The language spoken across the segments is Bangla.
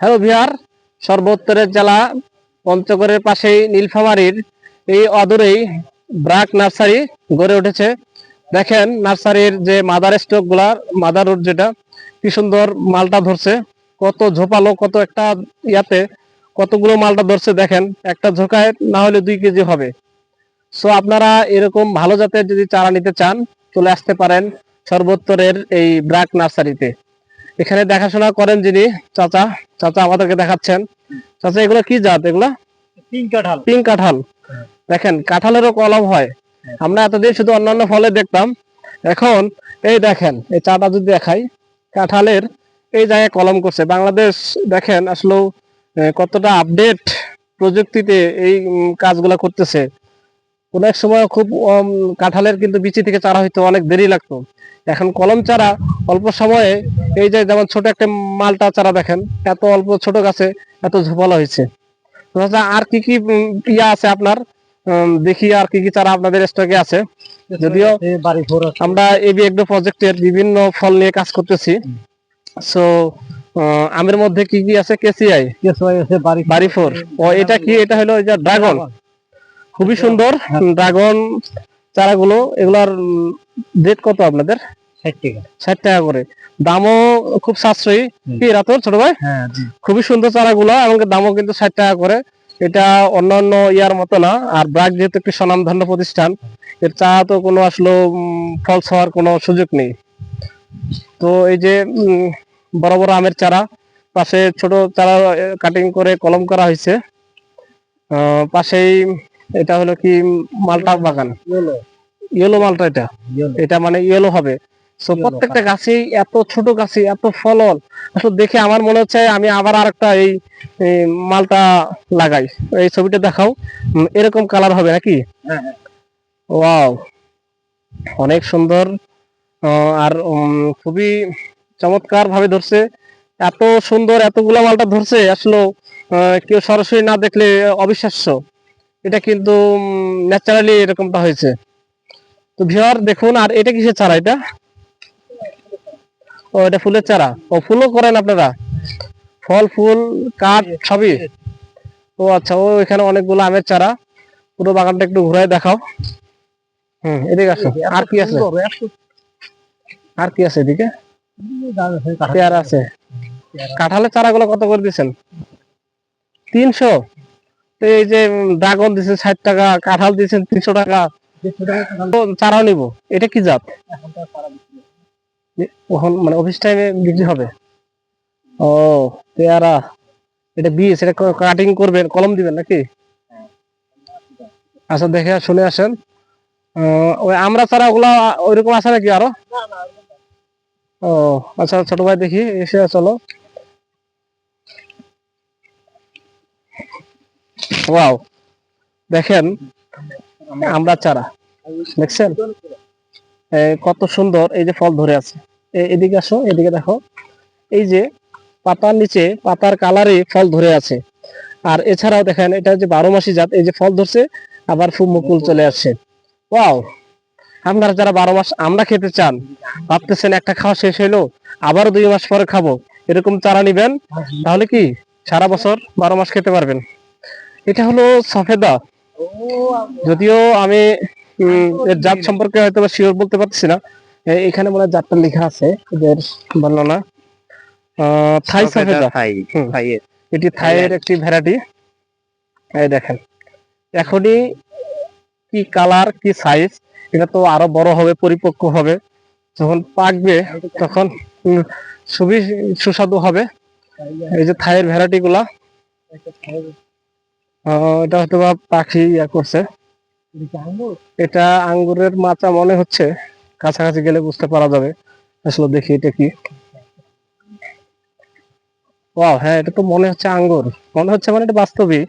হ্যালো বিহার সর্বোত্তরের জেলা পঞ্চগড়ের পাশেই নীলফামারীর এই অদূরেই ব্রাক নার্সারি গড়ে উঠেছে। দেখেন নার্সারির যে মাদার স্টকগুলার মাদার রুট যেটা, কি সুন্দর মালটা ধরছে। কত ঝোপালো, কত একটা ইয়াতে কতগুলো মালটা ধরছে, দেখেন। একটা ঝোকায় না হলে দুই কেজি হবে। সো আপনারা এরকম ভালো জাতের যদি চারা নিতে চান, চলে আসতে পারেন সর্বোত্তরের এই ব্রাক নার্সারিতে। এখানে দেখাশোনা করেন যিনি চাচা। চাচা আমাদেরকে দেখাচ্ছেন। চাচা এগুলো কি জাত এগুলো? তিন কাঠাল। পিঙ্ক কাঁঠাল। দেখেন কাঁঠালেরও কলম হয়। আমরা এতদিন শুধু অন্যান্য ফলে দেখতাম। এখন এই দেখেন এই চাটা যদি দেখাই কাঁঠালের এই জায়গায় কলম করছে। বাংলাদেশ দেখেন আসলে কতটা আপডেট প্রযুক্তিতে এই কাজগুলা করতেছে। কোন এক সময় খুব কাঁঠালের কিন্তু বিচি থেকে চারা হইতো অনেক দেরি লাগতো। এখন কলম চারা অল্প সময়ে এই যে যেমন ছোট একটা মালটা চারা দেখেন এত অল্প ছোট গাছে এত ঝোপালো হয়েছে। আর কি কি ইয়া আছে আপনার? দেখি আর কি কি চারা আপনাদের স্টকে আছে। যদিও আমরা এবি এগ্রো প্রজেক্টের বিভিন্ন ফল নিয়ে কাজ করতেছি। সো আমের মধ্যে কি কি আছে? কেসিআই কেসিআই আছে বাড়ি বাড়ি ফোর। ও এটা কি? এটা হলো এই যে ড্রাগন খুবই সুন্দর ড্রাগন চারাগুলো এগুলার রেট কত আপনাদের? ষাট টাকা। করে। দামও খুব সাশ্রয়ী। হুম। কি এরা তোর ছোট ভাই? হ্যাঁ খুবই সুন্দর চারাগুলো এবং দামও কিন্তু ষাট টাকা করে। এটা অন্যান্য ইয়ার মতো না আর ব্রাক যেহেতু একটি স্বনামধন্য প্রতিষ্ঠান এর চা তো কোনো আসলে ফলস হওয়ার কোনো সুযোগ নেই। তো এই যে উম, বড় বড় আমের চারা পাশে ছোট চারা কাটিং করে কলম করা হয়েছে। পাশেই এটা হলো কি মালটা বাগান। ইয়েলো মালটা এটা। এটা মানে ইয়েলো হবে। সো প্রত্যেকটা গাছেই এত ছোট গাছে এত ফলন। আসলে দেখে আমার মনে হচ্ছে আমি আবার আরেকটা এই মালটা লাগাই। এই ছবিটা দেখাও। এরকম কালার হবে নাকি? হ্যাঁ, হ্যাঁ। ওয়াও অনেক সুন্দর। আর খুবই চমৎকার ভাবে ধরছে। এত সুন্দর এতগুলা মালটা ধরছে। আসলে কেউ সরাসরি না দেখলে অবিশ্বাস্য। এটা কিন্তু ন্যাচারালি এরকমটা হয়েছে। তো ভিওর দেখুন, আর এটা কিসের চারা এটা? ও, এটা ফুলের চারা। ও, ফুলও করেন আপনারা? ফল, ফুল, কাঠ, সবই? ও আচ্ছা ও, এখানে অনেকগুলো আমের চারা। পুরো বাগানটা একটু ঘুরায় দেখাও। হুম, এদিকে আসো আর কি আছে? আর কি আছে এদিকে? পেয়ারা আছে। কাঁঠালের চারাগুলো কত করে দিচ্ছেন তিনশো? তো এই যে ড্রাগন দিচ্ছেন ষাট টাকা, কাঁঠাল দিচ্ছেন তিনশো টাকা। চারাও নিব। এটা কি জাত? মানে অফিস টাইমে বিক্রি হবে। ও, পেয়ারা। এটা বীজ, এটা কাটিং করবেন, কলম দিবেন নাকি? আচ্ছা দেখে শুনে আসেন। ওই আমরা চারা ওগুলা ওইরকম আছে নাকি আরও? ও আচ্ছা ছোট ভাই দেখি, এসে চলো। ওয়াও দেখেন, আমরা চারা। দেখছেন? কত সুন্দর এই যে ফল ধরে আছে। এদিকে আসো, এদিকে দেখো। এই যে পাতার নিচে পাতার কালারে ফল ধরে আছে। আর এছাড়াও দেখেন, এটা যে বারো মাসি জাত, এই যে ফল ধরছে, আবার ফুল মুকুল চলে আসছে। ওয়াও আপনারা যারা বারো মাস আমরা খেতে চান, ভাবতেছেন একটা খাওয়া শেষ হইল, আবারও দুই মাস পরে খাব, এরকম চারা নিবেন, তাহলে কি সারা বছর বারো মাস খেতে পারবেন? এটা হলো সফেদা। যদিও আমি জাত সম্পর্কে হয়তো বা শিওর বলতে পারছি না। এখানে মনে হয় জাতটা লেখা আছে এদের বর্ণনা আহ, থাই সফেদা। এটি থাইয়ের একটি ভ্যারাইটি। এই দেখেন এখনই কি কালার কি সাইজ এটা তো আরও বড় হবে পরিপক্ক হবে। যখন পাকবে তখন খুবই সুস্বাদু হবে। এই যে থাইয়ের ভ্যারাইটি গুলা এটা হয়তো বা পাখি ইয়া করছে। এটা আঙ্গুরের মাচা মনে হচ্ছে, কাছাকাছি গেলে বুঝতে পারা যাবে। আসলে দেখি এটা কি। ওয়াও হ্যাঁ এটা তো মনে হচ্ছে আঙ্গুর। মনে হচ্ছে মানে এটা বাস্তবই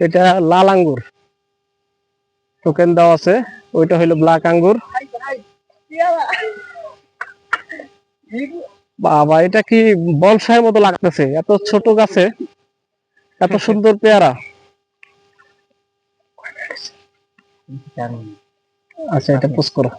এটা লাল আঙ্গুর। টোকেন দেওয়া আছে। ওইটা হইল ব্ল্যাক আঙ্গুর। বাবা, এটা কি বনসাইয়ের মতো লাগতেছে। এত ছোট গাছে, এত সুন্দর পেয়ারা। আচ্ছা এটা পোস্ট করো